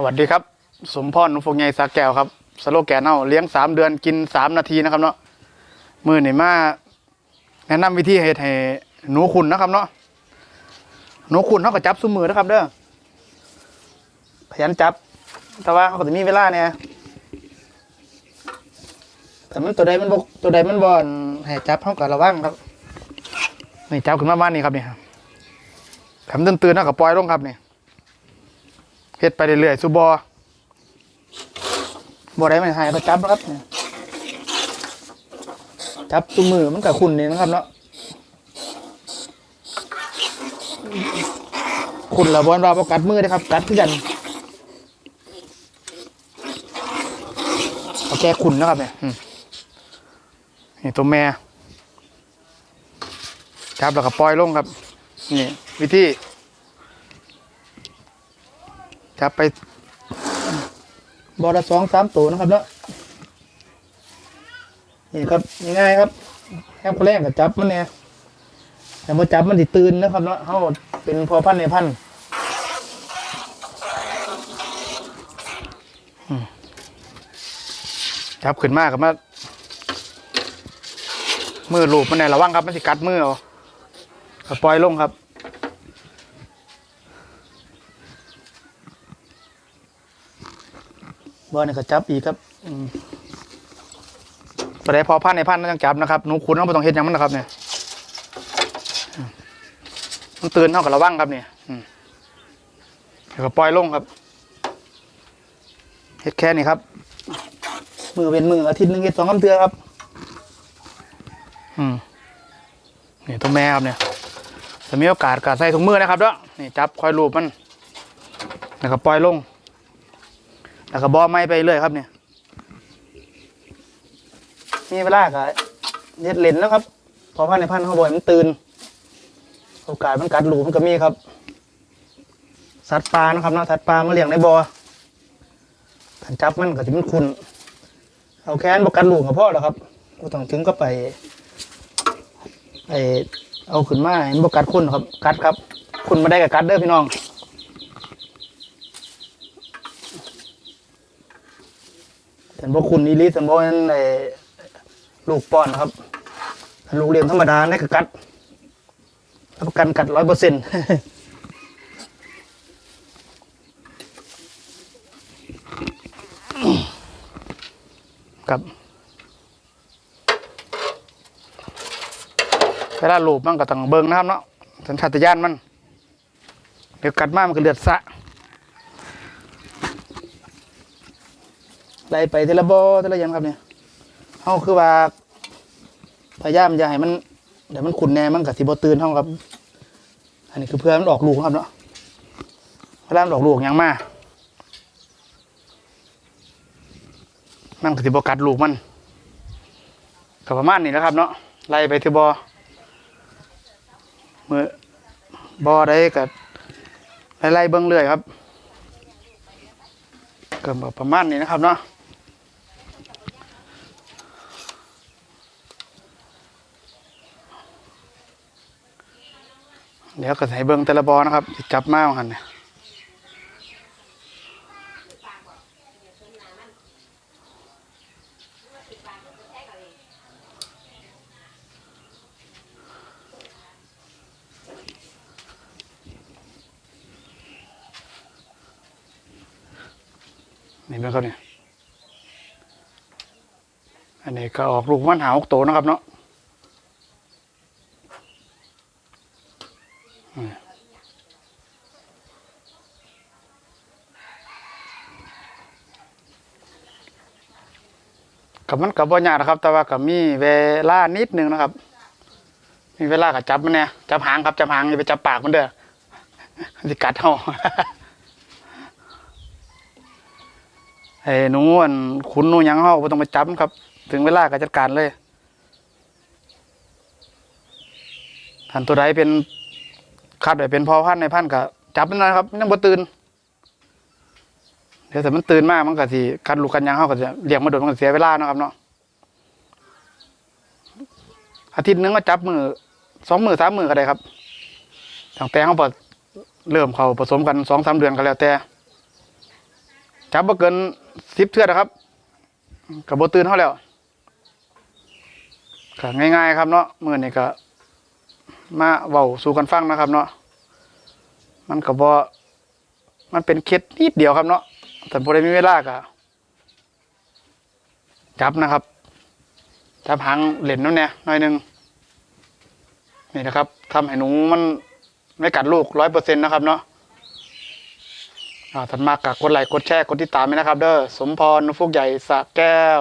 สวัสดีครับ สมพรนุฟงใหญ่สาแก้วครับสโลแกนเอาเลี้ยงสามเดือนกินสามนาทีนะครับเนาะมือนี่มาแนะนำวิธีเฮ็ดให้หนูขุนนะครับเนาะหนูขุนเขาก็จับซุมือนะครับเด้อขยันจับ แต่ว่าเขาก็จะมีเวลาเนี่ยแต่มันตัวใดมันบกตัวใดมันบอนให้จับเขาก็ระวังครับนี่จับขึ้นมาบ้านนี่ครับเนี่ยครับคำตื่นๆเขาก็ปล่อยลงครับนี่ เฮ็ดไปเรื่อยๆสุบอบ่ได้มันหายก็จับนะครับจับตุมือมันกับคุณนี่นะครับเนาะคุณละบอลว่าบ่กัดมือนะครับ กัดคือกันเอาแก้คุณนะครับเนี่ยนี่ตัวแม่จับแล้วก็ปล่อยลงครับ นี่ วิธี จับไปบอละสองสามตัวนะครับเนาะนี่ครับง่ายๆครับแค่แรกกับจับมันเนี่ยแต่มาจับมันติตื่นนะครับเนาะเขาเป็นพอพันธุ์ในพันธุ์อืมจับขึ้นมากกับมามือลูบมันเนี่ยระวังครับมันสิกัดมือเอาก็ปล่อยลงครับ บอลเนี่ก็จับอีกครับอืมประเดี๋ยวพอพันในพันนั่งจับนะครับหนูขุนต้องไปต้องเฮ็ดยังมันนะครับเนี่ยมันตื่นเท่ากับระวังครับเนี่ยอืมแล้วก็ปล่อยลงครับเฮ็ดแค่นี้ครับมือเป็นมืออาทิตย์หนึ่งเฮ็ดสองคำเตือครับ อืมนี่ตัวแม่ครับเนี่ยจะมีโอกาสกาใส่ถุงมือนะครับเด้อนี่จับคอยลูบมัน แล้วก็ปล่อยลง แล้วก็บอไม่ไปเรื่อยครับเนี่ย มีเวลาก็เย็ดเล่นแล้วครับ พอพันในพันเขาบ่อยมันตื่น โอกาสมันกัดหลูมันก็มีครับ สัตว์ปลานะครับนะสัตว์ปลามาเลี้ยงในบ่อขันจับมันก็จะมันคุณเอาแค้นบกัดหลูกับพ่อแล้วครับก็ต้องถึงก็ไปไอเอาขึ้นมาเห็นบกัดคุณครับ กัดครับ คุณมาได้กับกัดเด้อพี่น้อง แต่พวกคุณอีลิสบอกนั้นไอ้ลูกป้อนครับลูกเลี้ยงธรรมดาเนี่ยคือกัดรับประกันกัดร้อยเปอร์เซ็นต์ครับเวลาลูบมันก็ต้องเบิ่งนะครับเนาะสัญชาตญาณมัน เดี๋ยวกัดมากมันก็เลือดสะ ไล่ไปทีละบอทีละยังครับเนี่ยเฮาคือว่า พยายามอย่าให้มันเดี๋ยวมันขุนแน่มันกับสิบตื่นเฮาครับ อันนี้คือเพื่อมันออกลูกครับเนาะเวลามันออกลูกยังมามันกับสิบกัดลูกมันก็ประมาณนี้นะครับ เนาะไล่ไปทีบอเมื่อบอได้กับไล่เบิ้งเรื่อยครับก็ประมาณนี้นะครับเนาะ เดี๋ยวก็ใส่เบิ้งแต่ละบอนะครับจับมาหันเนี่ยนี่เป็นครับเนี่ยอันนี้ก็ออกลูกมันหาหกโตนะครับเนาะ กับมันกับบ่ยากนะครับ แต่ว่ากับมีเวลานิดนึงนะครับ มีเวลากับจับมันเนี่ยจับหางครับจับหางอย่าไปจับปากมันเด้อสิกัดเฮาไอ้หนูอันขุนหนูหยังเฮาบ่ต้องไปจับครับ ถึงเวลาก็จัดการเลยท่านตัวใดเป็นคาดไว้เป็นพ่อพันในพันก็จับมันนะครับมันยังบ่ตื่น เดี๋ยวแต่มันตื่นมากมันก็สิคันลูกกันยังเข้าก็จะเลี้ยงมาโดนมันก็เสียเวลาเนาะครับเนาะอาทิตย์นึงก็จับมือสองมือสามมือก็ได้ครับตั้งแต่เขาเปิดเริ่มเขาผสมกันสองสามเดือนก็แล้วแต่จับบ่เกินสิบเทื่อนะครับกับโบตื่นเท่าแล้วก็ง่าย ๆ ครับเนาะมือนี้ก็ มาเว้าสู่กันฟังนะครับ เนาะมันก็บ่มันเป็นเคล็ดนิดเดียวครับเนาะ แต่พอได้มีเวลาก็จับนะครับจับหางเหร่นนั่นเนี่ยหน่อยหนึงนี่นะครับทำให้หนูมันไม่กัดลูกร้อยเปอร์เซ็นต์นะครับเนาะอ่าถันมากกกดไลค์กดแชร์กดติดตามไหมนะครับ เด้อสมพรนุฟุกใหญ่สะแก้ว